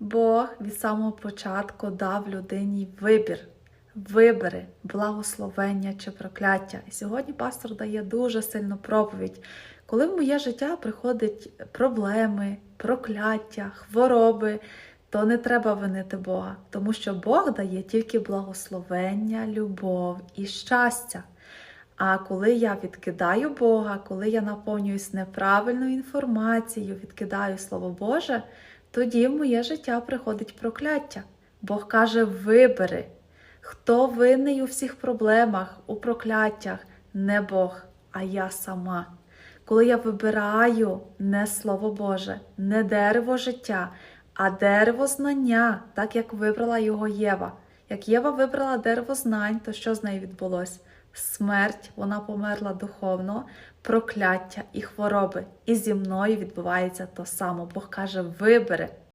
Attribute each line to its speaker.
Speaker 1: Бог від самого початку дав людині вибір. Вибери благословення чи прокляття. І сьогодні пастор дає дуже сильну проповідь. Коли в моє життя приходять проблеми, прокляття, хвороби, то не треба винити Бога, тому що Бог дає тільки благословення, любов і щастя. А коли я відкидаю Бога, коли я наповнююсь неправильною інформацією, відкидаю Слово Боже, тоді в моє життя приходить прокляття. Бог каже: вибери, хто винний у всіх проблемах, у прокляттях, не Бог, а я сама. Коли я вибираю не Слово Боже, не дерево життя, а дерево знання, так як вибрала його Єва. Як Єва вибрала дерево знань, то що з нею відбулося? Смерть, вона померла духовно, прокляття і хвороби. І зі мною відбувається то само. Бог каже: вибери,